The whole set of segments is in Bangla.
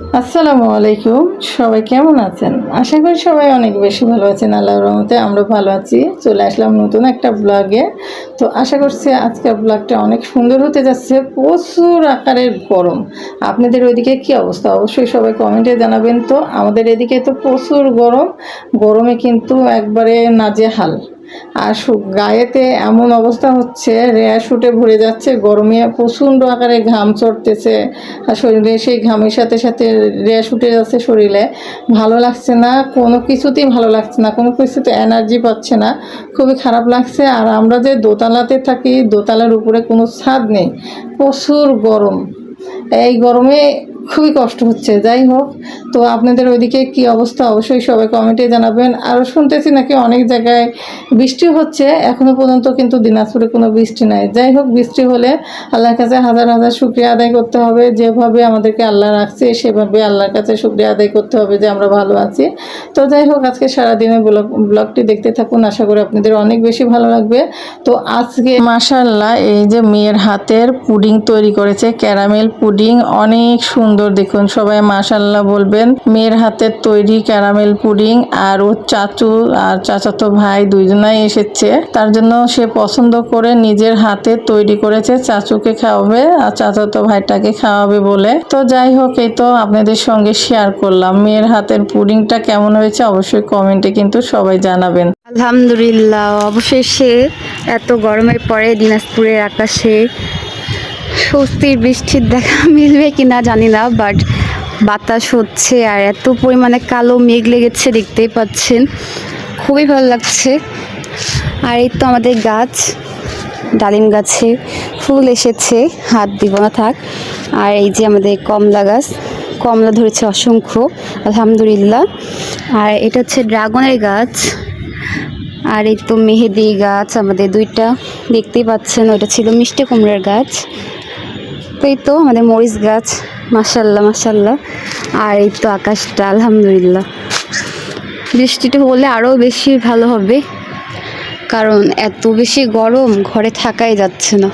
আসসালামু আলাইকুম। সবাই কেমন আছেন? আশা করি সবাই অনেক বেশি ভালো আছেন, আল্লাহর রহমতে আমরা ভালো আছি। চলে আসলাম নতুন একটা ব্লগে। তো আশা করছি আজকের ব্লগটা অনেক সুন্দর হতে যাচ্ছে, প্রচুর আকারের গরম। আপনাদের ওইদিকে কি অবস্থা? অবশ্যই সবাই কমেন্টে জানাবেন। তো আমাদের এদিকে তো প্রচুর গরম। গরমে কিন্তু একবারে নাজেহাল। আর গায়েতে এমন অবস্থা হচ্ছে রেয়া শুটে ভরে যাচ্ছে, গরমে প্রচণ্ড আকারে ঘাম চড়তেছে, আর শরীরে সেই ঘামের সাথে সাথে রেয়া শুটে যাচ্ছে শরীরে। ভালো লাগছে না, কোনো কিছুতেই ভালো লাগছে না, কোনো কিছুতে এনার্জি পাচ্ছে না, খুবই খারাপ লাগছে। আর আমরা যে দোতলাতে থাকি, দোতলার উপরে কোনো ছাদ নেই, প্রচুর গরম। এই গরমে খুবই কষ্ট হচ্ছে, যাই হোক। তো আপনাদের ওইদিকে কি অবস্থা? অবশ্যই সবাই কমেন্টে জানাবেন। আরও শুনতেছি নাকি অনেক জায়গায় বৃষ্টি হচ্ছে। এখনও পর্যন্ত কিন্তু দিনাজপুরে কোনো বৃষ্টি নাই। যাই হোক, বৃষ্টি হলে আল্লাহর কাছে হাজার হাজার শুক্রিয়া আদায় করতে হবে। যেভাবে আমাদেরকে আল্লাহ রাখছে, সেভাবে আল্লাহর কাছে শুক্রিয়া আদায় করতে হবে যে আমরা ভালো আছি। তো যাই হোক, আজকে সারাদিনের ব্লগ, ব্লগটি দেখতে থাকুন। আশা করি আপনাদের অনেক বেশি ভালো লাগবে। তো আজকে মাশাল্লাহ এই যে মেয়ের হাতের পুডিং তৈরি করেছে ক্যারামেল পুডিং। অনেক সুন্দর, দেখুন, সবাই মাশাল্লাহ বলবেন। মেয়ের হাতের তৈরি ক্যারামেল পুডিং আর ওর চাচু আর চাচাতো ভাই দুইজনাই এসেছে। তার জন্য সে পছন্দ করে নিজের হাতে তৈরি করেছে, চাচুকে খাওয়াবে আর চাচাতো ভাইটাকে খাওয়াবে বলে। তো যাই হোক, এই তো আপনাদের সঙ্গে শেয়ার করলাম। মেয়ের হাতের পুডিংটা কেমন হয়েছে অবশ্যই কমেন্টে কিন্তু সবাই জানাবেন। আলহামদুলিল্লাহ, অবশেষে এত গরমের পরে দিনাজপুরের আকাশে স্বস্তির বৃষ্টির দেখা মিলবে কি না জানি না বাট বাতাস হচ্ছে আর এত পরিমাণে কালো মেঘ লেগেছে দেখতেই পাচ্ছেন। খুবই ভালো লাগছে। আর এই তো আমাদের গাছ, ডালিম গাছে ফুল এসেছে, হাত দিব না থাক। আর এই যে আমাদের কমলা গাছ, কমলা ধরেছে অসংখ্য, আলহামদুলিল্লাহ। আর এটা হচ্ছে ড্রাগনের গাছ। আর এই তো মেহেদি গাছ আমাদের দুইটা, দেখতেই পাচ্ছেন ওইটা ছিল মিষ্টি কুমড়ার গাছ। তো এই তো আমাদের মরিচ গাছ মাসাল্লাহ মাসাল্লাহ আর এই তো আকাশটা, আলহামদুলিল্লাহ। বৃষ্টিটা হলে আরও বেশি ভালো হবে, কারণ এত বেশি গরম ঘরে থাকাই যাচ্ছে না।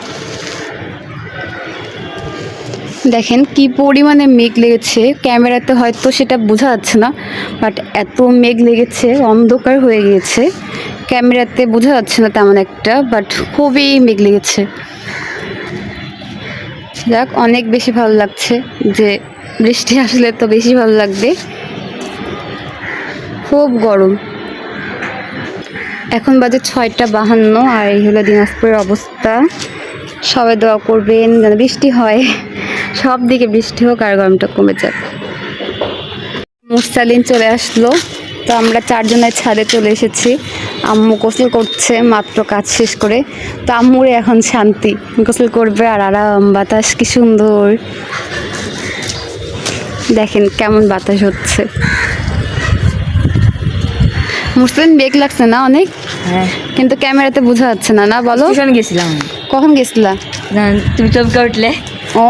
দেখেন কি পরিমাণে মেঘ লেগেছে, ক্যামেরাতে হয়তো সেটা বোঝা যাচ্ছে না, বাট এত মেঘ লেগেছে, অন্ধকার হয়ে গিয়েছে। ক্যামেরাতে বোঝা যাচ্ছে না তেমন একটা, বাট খুবই মেঘ লেগেছে। যাক, অনেক বেশি ভালো লাগছে যে বৃষ্টি আসলে তো বেশি ভালো লাগবে। খুব গরম। এখন বাজে ছয়টা বাহান্ন আর এই হলো দিনাজপুরের অবস্থা। সবাই দোয়া করবেন যেন বৃষ্টি হয়। সব দিকে বৃষ্টি হোক আর গরমটা কমে যাক। মুরসালিন চলে আসলো। তো আমরা চারজনের ছাদে চলে এসেছি। আম্মু গোসল করছে মাত্র কাজ শেষ করে। তো আম্মুরে এখন শান্তি গোসল করবে আর আরাম বাতাস কি সুন্দর। দেখেন কেমন বাতাস হচ্ছে। মুসলিম বেগ লাগছে না অনেক? হ্যাঁ। কিন্তু ক্যামেরাতে বোঝা যাচ্ছে না না বলো? টিউশন গেছিলাম। কখন গেছিলা? তুমি চমকে উঠলে। ও।